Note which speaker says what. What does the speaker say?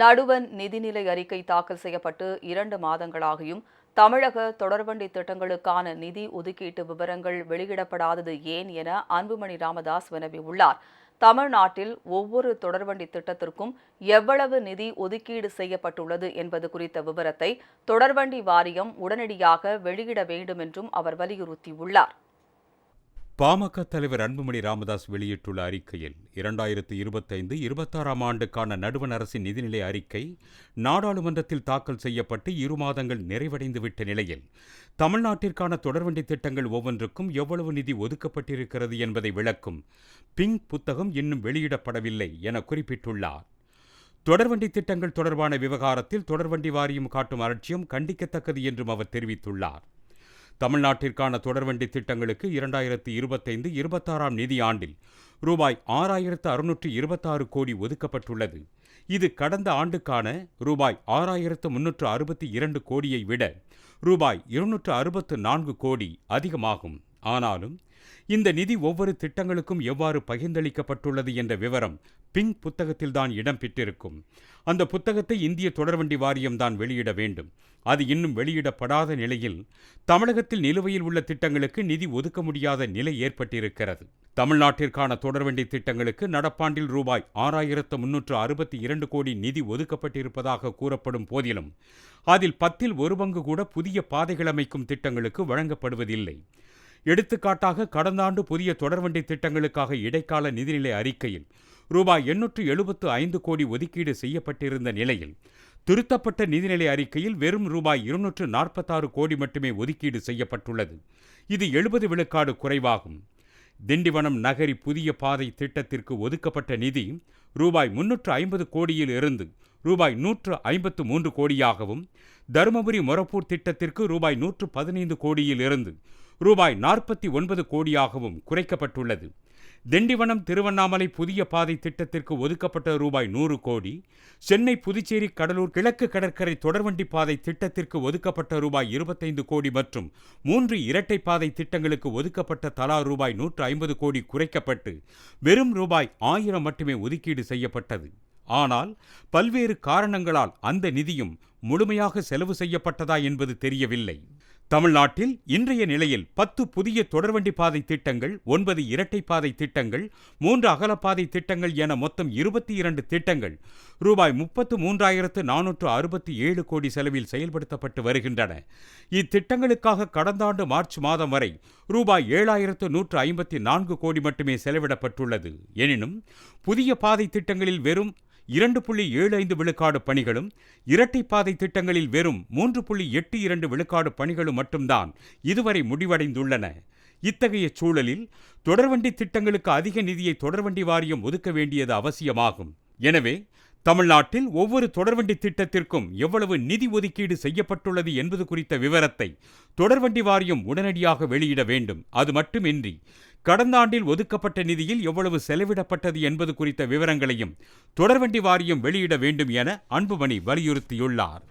Speaker 1: நடுவன் நிதிநிலை அறிக்கை தாக்கல் செய்யப்பட்டு இரண்டு மாதங்களாகியும் தமிழக தொடர்வண்டி திட்டங்களுக்கான நிதி ஒதுக்கீட்டு விவரங்கள் வெளியிடப்படாதது ஏன் என அன்புமணி ராமதாஸ் வினவியுள்ளார். தமிழ்நாட்டில் ஒவ்வொரு தொடர்வண்டி திட்டத்திற்கும் எவ்வளவு நிதி ஒதுக்கீடு செய்யப்பட்டுள்ளது என்பது குறித்த விவரத்தை தொடர்வண்டி வாரியம் உடனடியாக வெளியிட வேண்டும் என்றும் அவர் வலியுறுத்தியுள்ளார்.
Speaker 2: பாமக தலைவர் அன்புமணி ராமதாஸ் வெளியிட்டுள்ள அறிக்கையில் இரண்டாயிரத்து இருபத்தைந்து இருபத்தாறாம் ஆண்டுக்கான நடுவண் அரசின் நிதிநிலை அறிக்கை நாடாளுமன்றத்தில் தாக்கல் செய்யப்பட்டு இரு மாதங்கள் நிறைவடைந்துவிட்ட நிலையில் தமிழ்நாட்டிற்கான தொடர்வண்டி திட்டங்கள் ஒவ்வொன்றுக்கும் எவ்வளவு நிதி ஒதுக்கப்பட்டிருக்கிறது என்பதை விளக்கும் பிங்க் புத்தகம் இன்னும் வெளியிடப்படவில்லை என குறிப்பிட்டுள்ளார். தொடர்வண்டி திட்டங்கள் தொடர்பான விவகாரத்தில் தொடர்வண்டி வாரியம் காட்டும் அலட்சியம் கண்டிக்கத்தக்கது என்றும் அவர் தெரிவித்துள்ளார். தமிழ்நாட்டிற்கான தொடர்வண்டி திட்டங்களுக்கு இரண்டாயிரத்தி இருபத்தைந்து இருபத்தாறாம் நிதியாண்டில் ரூபாய் ஆறாயிரத்து அறுநூற்று இருபத்தாறு கோடி ஒதுக்கப்பட்டுள்ளது. இது கடந்த ஆண்டுக்கான ரூபாய் ஆறாயிரத்து முன்னூற்று அறுபத்தி இரண்டு கோடியை விட ரூபாய் இருநூற்று அறுபத்து நான்கு கோடி அதிகமாகும். ஆனாலும் இந்த நிதி ஒவ்வொரு திட்டங்களுக்கும் எவ்வாறு பகிர்ந்தளிக்கப்பட்டுள்ளது என்ற விவரம் பிங்க் புத்தகத்தில்தான் இடம்பெற்றிருக்கும். அந்த புத்தகத்தை இந்திய தொடர்வண்டி வாரியம் தான் வெளியிட வேண்டும். அது இன்னும் வெளியிடப்படாத நிலையில் தமிழகத்தில் நிலுவையில் உள்ள திட்டங்களுக்கு நிதி ஒதுக்க முடியாத நிலை ஏற்பட்டிருக்கிறது. தமிழ்நாட்டிற்கான தொடர்வண்டி திட்டங்களுக்கு நடப்பாண்டில் ரூபாய் ஆறாயிரத்து முன்னூற்று அறுபத்தி இரண்டு கோடி நிதி ஒதுக்கப்பட்டிருப்பதாக கூறப்படும் போதிலும் அதில் பத்தில் ஒரு பங்கு கூட புதிய பாதைகள் அமைக்கும் திட்டங்களுக்கு வழங்கப்படுவதில்லை. எடுத்துக்காட்டாக கடந்த ஆண்டு புதிய தொடர்வண்டி திட்டங்களுக்காக இடைக்கால நிதிநிலை அறிக்கையில் ரூபாய் எண்ணூற்று எழுபத்து ஐந்து கோடி ஒதுக்கீடு செய்யப்பட்டிருந்த நிலையில் திருத்தப்பட்ட நிதிநிலை அறிக்கையில் வெறும் ரூபாய் இருநூற்று நாற்பத்தாறு கோடி மட்டுமே ஒதுக்கீடு செய்யப்பட்டுள்ளது. இது எழுபது விழுக்காடு குறைவாகும். திண்டிவனம் நகரி புதிய பாதை திட்டத்திற்கு ஒதுக்கப்பட்ட நிதி ரூபாய் முன்னூற்று ஐம்பது கோடியில் இருந்து ரூபாய் நூற்று ஐம்பத்து மூன்று கோடியாகவும் தருமபுரி மொரப்பூர் திட்டத்திற்கு ரூபாய் நூற்று பதினைந்து கோடியில் இருந்து ரூபாய் நாற்பத்தி ஒன்பது கோடியாகவும் குறைக்கப்பட்டுள்ளது. திண்டிவனம் திருவண்ணாமலை புதிய பாதை திட்டத்திற்கு ஒதுக்கப்பட்ட ரூபாய் நூறு கோடி. சென்னை புதுச்சேரி கடலூர் கிழக்கு கடற்கரை தொடர்வண்டி பாதை திட்டத்திற்கு ஒதுக்கப்பட்ட ரூபாய் இருபத்தைந்து கோடி மற்றும் மூன்று இரட்டை பாதை திட்டங்களுக்கு ஒதுக்கப்பட்ட தலா ரூபாய் நூற்று ஐம்பது கோடி குறைக்கப்பட்டு வெறும் ரூபாய் ஆயிரம் மட்டுமே ஒதுக்கீடு செய்யப்பட்டது. ஆனால் பல்வேறு காரணங்களால் அந்த நிதியும் முழுமையாக செலவு செய்யப்பட்டதா என்பது தெரியவில்லை. தமிழ்நாட்டில் இன்றைய நிலையில் பத்து புதிய தொடர்வண்டி பாதை திட்டங்கள் ஒன்பது இரட்டை பாதை திட்டங்கள் மூன்று அகலப்பாதை திட்டங்கள் என மொத்தம் இருபத்தி இரண்டு திட்டங்கள் ரூபாய் முப்பத்து மூன்றாயிரத்து நானூற்று அறுபத்தி ஏழு கோடி செலவில் செயல்படுத்தப்பட்டு வருகின்றன. இத்திட்டங்களுக்காக கடந்த ஆண்டு மார்ச் மாதம் வரை ரூபாய் ஏழாயிரத்து நூற்று ஐம்பத்தி நான்கு கோடி மட்டுமே செலவிடப்பட்டுள்ளது. எனினும் புதிய பாதை திட்டங்களில் வெறும் இரண்டு புள்ளி ஏழு ஐந்து விழுக்காடு பணிகளும் இரட்டை பாதை திட்டங்களில் வெறும் மூன்று புள்ளி எட்டு இரண்டு விழுக்காடு பணிகளும் மட்டும்தான் இதுவரை முடிவடைந்துள்ளன. இத்தகைய சூழலில் தொடர்வண்டி திட்டங்களுக்கு அதிக நிதியை தொடர்வண்டி வாரியம் ஒதுக்க வேண்டியது அவசியமாகும். எனவே தமிழ்நாட்டில் ஒவ்வொரு தொடர்வண்டி திட்டத்திற்கும் எவ்வளவு நிதி ஒதுக்கீடு செய்யப்பட்டுள்ளது என்பது குறித்த விவரத்தை தொடர்வண்டி வாரியம் உடனடியாக வெளியிட வேண்டும். அது மட்டுமின்றி கடந்த ஆண்டில் ஒதுக்கப்பட்ட நிதியில் எவ்வளவு செலவிடப்பட்டது என்பது குறித்த விவரங்களையும் தொடர்வண்டி வாரியம் வெளியிட வேண்டும் என அன்புமணி வலியுறுத்தியுள்ளார்.